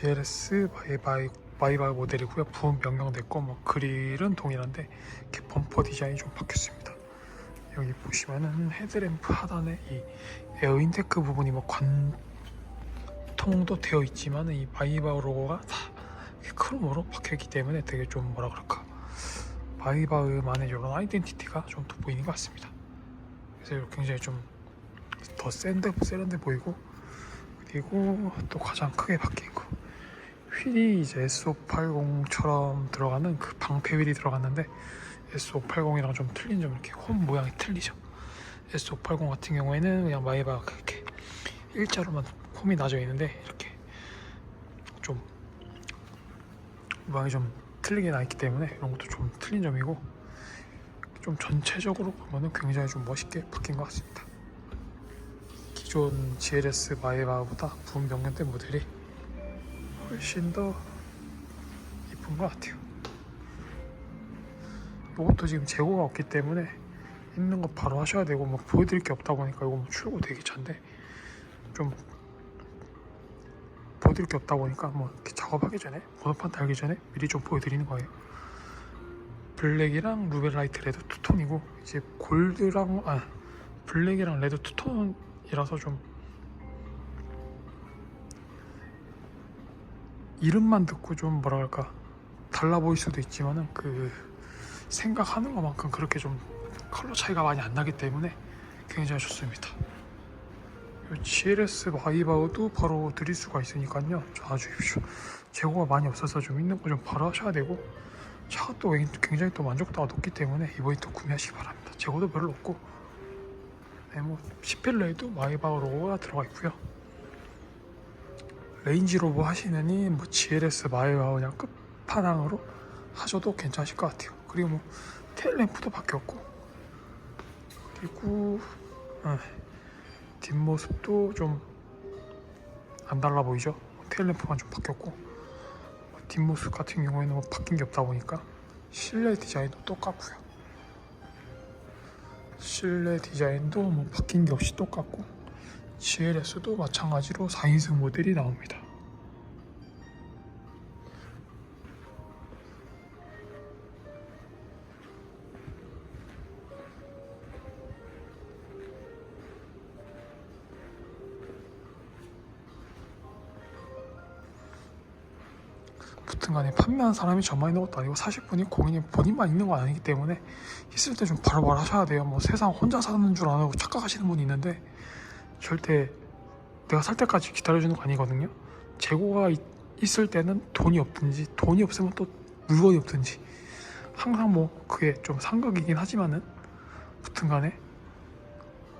GLS 마이바이 마이바이 모델이고요. 부분 변경됐고 뭐 그릴은 동일한데 이렇게 범퍼 디자인이 좀 바뀌었습니다. 여기 보시면은 헤드램프 하단에 이 에어 인테크 부분이 뭐 관통도 되어 있지만 이 마이바우 로고가 다 크롬으로 박혀있기 때문에 되게 좀 뭐라 그럴까 마이바흐만의 이런 아이덴티티가 좀 돋보이는 것 같습니다. 그래서 굉장히 좀 더 센데 세련돼 보이고 그리고 또 가장 크게 바뀐 거 휠이 이제 S580처럼 들어가는 그 방패 휠이 들어갔는데 S580이랑 좀 틀린 점 이렇게 홈 모양이 틀리죠. S580 같은 경우에는 그냥 마이바흐 이렇게 일자로만 홈이 나져 있는데 이렇게 좀 모양이 좀 틀리게 나 있기 때문에 이런 것도 좀 틀린 점이고 좀 전체적으로 보면은 굉장히 좀 멋있게 바뀐 것 같습니다. 기존 GLS 마이바보다 부분 변경 된 모델이 훨씬 더 이쁜 것 같아요. 이것도 지금 재고가 없기 때문에 있는 거 바로 하셔야 되고 뭐 보여드릴 게 없다 보니까 이거 뭐 출고 되게 찬데 좀 보여드릴 게 없다 보니까 뭐 이렇게 작업하기 전에 번호판 달기 전에 미리 좀 보여드리는 거예요. 블랙이랑 루벨라이트 레드 투톤이고 이제 골드랑 아 블랙이랑 레드 투톤이라서 좀 이름만 듣고 좀 뭐라 할까 달라 보일 수도 있지만은 그 생각하는 것만큼 그렇게 좀 컬러 차이가 많이 안 나기 때문에 굉장히 좋습니다. 이 GLS 마이바우도 바로 드릴 수가 있으니까요. 전화주십시오. 재고가 많이 없어서 좀 있는 거 좀 바로 하셔야 되고 차가 또 굉장히 또 만족도가 높기 때문에 이번에 또 구매하시기 바랍니다. 재고도 별로 없고 네, 뭐 시필러에도 마이바우 로고가 들어가 있고요. 레인지 로버 하시느니 뭐 GLS 마이바우 그냥 끝판왕으로 하셔도 괜찮으실 것 같아요. 그리고 뭐 테일램프도 바뀌었고 그리고 아, 뒷모습도 좀 안 달라 보이죠? 테일램프만 좀 바뀌었고 뒷모습 같은 경우에는 뭐 바뀐 게 없다 보니까 실내 디자인도 똑같고요. 실내 디자인도 뭐 바뀐 게 없이 똑같고 GLS도 마찬가지로 4인승 모델이 나옵니다. 붙은간에 판매한 사람이 저만 있는 것도 아니고 사실 분이 고객님 본인만 있는 건 아니기 때문에 있을 때 좀 바로바로 하셔야 돼요. 뭐 세상 혼자 사는 줄 아는 착각하시는 분이 있는데 절대 내가 살 때까지 기다려주는 거 아니거든요. 재고가 있, 있을 때는 돈이 없든지 돈이 없으면 또 물건이 없든지 항상 뭐 그게 좀 상극이긴 하지만은 붙은간에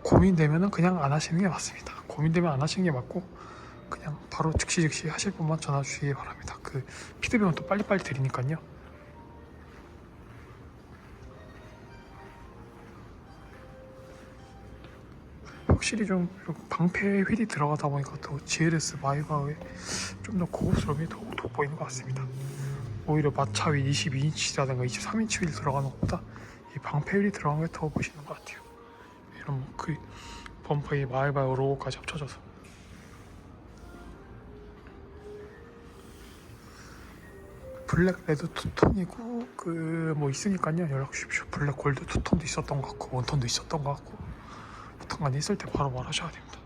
고민되면은 그냥 안 하시는 게 맞습니다. 고민되면 안 하시는 게 맞고 그냥 바로 즉시 즉시 하실 분만 전화 주시기 바랍니다. 그 피드백은 또 빨리빨리 드리니까요. 확실히 좀 방패 휠이 들어가다 보니까 또 GLS 마이바의 좀 더 고급스러움이 더 돋보이는 것 같습니다. 오히려 마차 휠 22인치라든가 23인치 휠 들어가는 것보다 이 방패 휠이 들어간 게 더 보시는 것 같아요. 이런 그 범퍼의 마이바 로고까지 합쳐져서 블랙 레드 투톤이고 그 뭐 있으니까요 연락 주십시오 블랙 골드 투톤도 있었던 것 같고 원톤도 있었던 것 같고 부탁만 있을 때 바로 말하셔야 됩니다